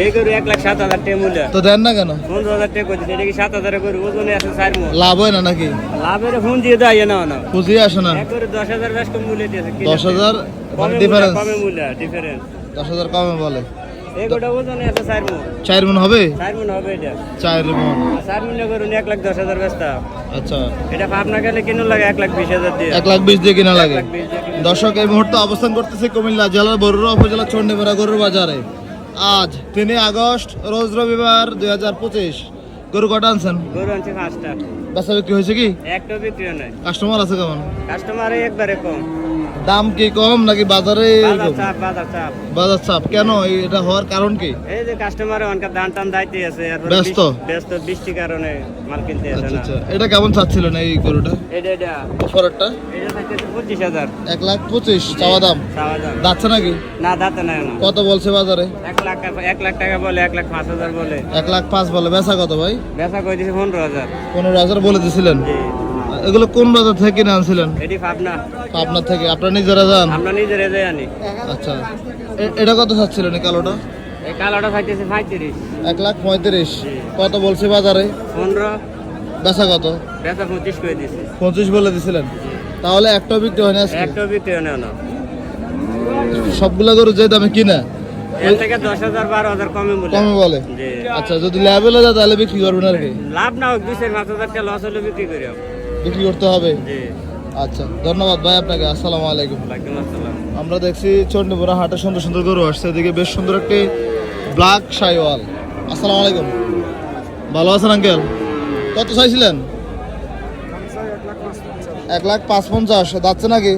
এই গরু এক লাখ সাত হাজার টাকা মূল্য। তো দেন না কেন? পনেরো হাজার টাকা করছে এটা কি সাত হাজার গরু ওজনে আছে চার মন লাভ হয় না নাকি? লাভের ফোন দিয়ে দেয় না আসে না। এক করে দশ হাজার বেশ কম মূল্য দিয়েছে কিনা? দশ হাজার ডিফারেন্স কমে মূল্য ডিফারেন্স দশ হাজার কমে বলে। এই গোটা ওজনে আছে চার মন চার মন হবে? চার মন হবে এটা। চার মন। চার মনে এক লাখ দশ হাজার ব্যস্ত আচ্ছা। এটা পাবনা গেলে কিনুন লাগে এক লাখ বিশ হাজার দিয়ে। এক লাখ বিশ দিয়ে কিনা লাগে। দর্শক এই মুহূর্তে অবস্থান করতেছে কুমিল্লা জেলার বরুড়া উপজেলা চন্ডীপাড়া গরুর বাজারে। আজ তিনই আগস্ট রোজ রবিবার দুই হাজার পঁচিশ। গরু কটা আনছেন? গরু আনছে পাঁচটা। বিক্রি হয়েছে কি? একটা বিক্রি নয় কাস্টমার আছে কেমন? কাস্টমার একবারে কম। দাম কি কম নাকি বাজারে বাজার চাপ কেন? এটা হওয়ার কারণ কি? এই যে কাস্টমার অনকার দান টান দাইতে আছে ব্যস্ত? বৃষ্টি- ব্যস্ত বৃষ্টির কারণে মাল কিনতে আছে আচ্ছা না। আচ্ছা। এটা কেমন চাচ্ছিলেন এই গরুটা? এটা এটা। ফরটা এটা পঁচিশ হাজার। এক লাখ পঁচিশ চাওয়া দাম? চাওয়া দাম। যাচ্ছে নাকি? না দাঁতে না। কত বলছে বাজারে? এক লাখ টাকা- এক লাখ টাকা বলে এক লাখ পাঁচ হাজার বলে। এক লাখ পাঁচ বলে। বেচা কত ভাই? বেচা করে দিছে? পনেরো হাজার। পনেরো হাজার বলে দিছিলেন। জি। এগুলো কোন বাজার থেকে কিনে আনছিলেন? এটি পাবনা। আপনার থেকে। আপনার নিজেরা যান? আমরা নিজের এজে আনি। আচ্ছা। এটা কত চাচ্ছিলেন এই কালোটা? এই কালোটা থাকতেছে পঁয়ত্রিশ। এক লাখ পঁয়ত্রিশ। কত বলছে বাজারে? পনেরো। বেচা কত? বেচা পঁচিশ করে দিছে। পঁচিশ বলে দিছিলেন। তাহলে একটা বিক্রি হয়নি আজকে? একটা বিক্রি নেও না সবগুলা গরু যে দামে কিনা? থেকে দশ হাজার বারো হাজার কমে বলে। আচ্ছা যদি লেভেলে যায় তাহলে বিক্রি করবেন আর কি? লাভ না হোক দুই চার পাঁচ হাজার টাকা লস হলে বিক্রি করি বিক্রি করতে হবে? আচ্ছা ধন্যবাদ ভাই আপনাকে আসসালামু আলাইকুম। আমরা দেখছি চন্ডীপুরা হাটে সুন্দর সুন্দর গরু আসছে এদিকে বেশ সুন্দর একটি ব্ল্যাক শাইওয়াল। আসসালামু আলাইকুম। ভালো আছেন আঙ্কেল? কত চাইছিলেন? এক লাখ পাঁচ পঞ্চাশ যাচ্ছে নাকি?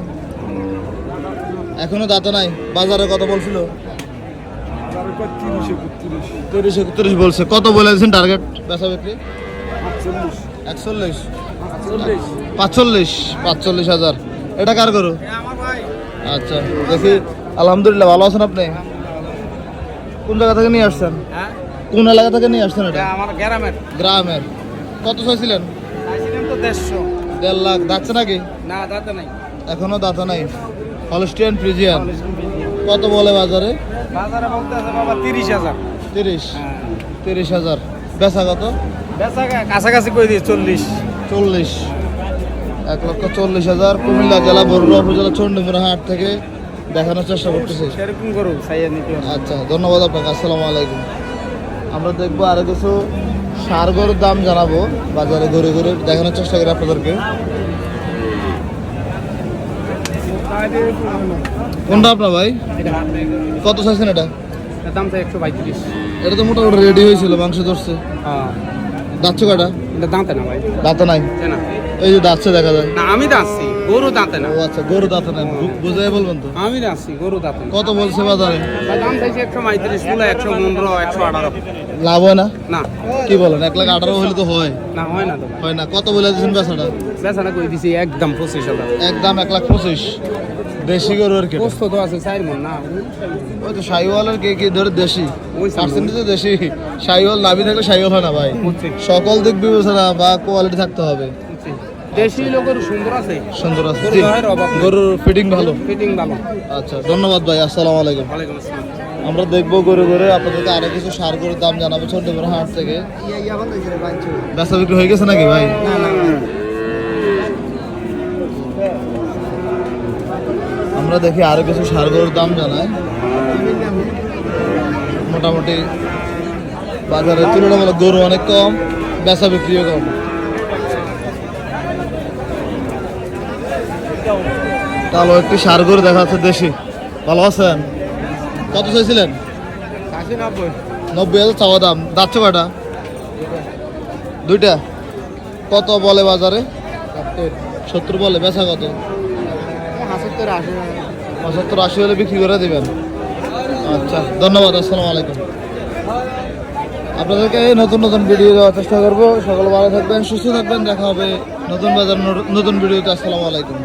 এখনও দাঁতে নাই। বাজারে কত বলছিল? তিরিশ একত্রিশ বলছে। কত বলেছেন টার্গেট বেচা বিক্রি? একচল্লিশ। পাঁচচল্লিশ। পাঁচচল্লিশ হাজার। এটা কার করো আচ্ছা দেখি। আলহামদুলিল্লাহ ভালো আছেন আপনি? কোন জায়গা থেকে নিয়ে আসছেন? হ্যাঁ? কোন এলাকা থেকে নিয়ে আসছেন এটা? আমার গ্রামের। গ্রামের। কত চাইছিলেন? তো দেড়শো। দেড় লাখ। যাচ্ছে নাকি? না দাঁতে নাই। এখনও দাতা নাই। হলস্টিয়ান ফ্রিজিয়ান কত বলে বাজারে? বাজারে বলতে আছে বাবা তিরিশ হাজার। তিরিশ। তিরিশ হাজার। বেচা কত? বেচা কাছাকাছি করে দিয়ে চল্লিশ। চল্লিশ। এক লক্ষ চল্লিশ হাজার কুমিল্লা জেলা বরুড়া উপজেলা চন্ডীমুড়া হাট থেকে দেখানোর চেষ্টা করতেছি। আচ্ছা ধন্যবাদ আপনাকে আসসালামু আলাইকুম। আমরা দেখব আরও কিছু সার গরুর দাম জানাব বাজারে ঘুরে ঘুরে দেখানোর চেষ্টা করি আপনাদেরকে। কোনটা আপনার ভাই? কত চাইছেন এটা? দাম তো একশো এটা তো মোটামুটি রেডি হয়েছিল মাংস ধরছে। হ্যাঁ। দাঁতছ কাটা এটা দাঁতে না ভাই। দাঁতে নাই? না। এই যে দাঁতছে দেখা যায়। না আমি দাঁতছি গরু দাঁতে না। ও আচ্ছা গরু দাঁতে বু- বুঝাই বলবেন তো। আমি দাঁতছি গরু দাঁতে না। কত বলছে বাজারে? দাম চাইছে একশো পঁয়ত্রিশ বলে একশো পনেরো একশো আঠারো। লাভ হয় না? না। কি বলেন এক লাখ আঠারো হলে তো হয়। না হয় না তো। হয় না। কত বলে দিয়েছেন বেচাটা? বেচারা করে দিছি একদম পঁচিশ হাজার। একদম এক লাখ পঁচিশ। দেশি গরু আর কি পোস্ত তো আছে চার মন না। ওই তো শাহিওয়ালের কে কি ধরে দেশি? তো। পার্সেন্টেজ দেশি। শাহিওয়াল নাভি থাকলে শাহিওয়াল হয় না ভাই। সকল দিক বিবেচনা বা কোয়ালিটি থাকতে হবে। দেশি লোকের সুন্দর আছে। সুন্দর আছে। গরুর ফিটিং ভালো। ফিটিং ভালো। আচ্ছা ধন্যবাদ ভাই। আসসালামু আলাইকুম। ওয়ালাইকুম আসসালাম। আমরা দেখব গরু গরু। আপনাদেরকে আরও কিছু সার গরুর দাম জানাব চন্ডীপুর হাট থেকে। বেচা বিক্রি হয়ে গেছে নাকি ভাই? আমরা দেখি আরও কিছু সার গরুর দাম জানাই মোটামুটি বাজারে তুলনামূলক গরু অনেক কম বেচা বিক্রিও কম। তাহলে একটি সার গরু দেখা যাচ্ছে দেশি। ভালো আছেন? কত চাইছিলেন? নব্বই। হাজার চাওয়া দাম। যাচ্ছে কয়টা? দুইটা। কত বলে বাজারে? সত্তর। বলে বেচা কত? আশি পঁচাত্তর আশি হলে বিক্রি করে দেবেন। আচ্ছা ধন্যবাদ, আসসালামু আলাইকুম। আপনাদেরকে নতুন নতুন ভিডিও দেওয়ার চেষ্টা করব। সকল ভালো থাকবেন, সুস্থ থাকবেন, দেখা হবে নতুন বাজার, নতুন ভিডিওতে আসসালামু আলাইকুম।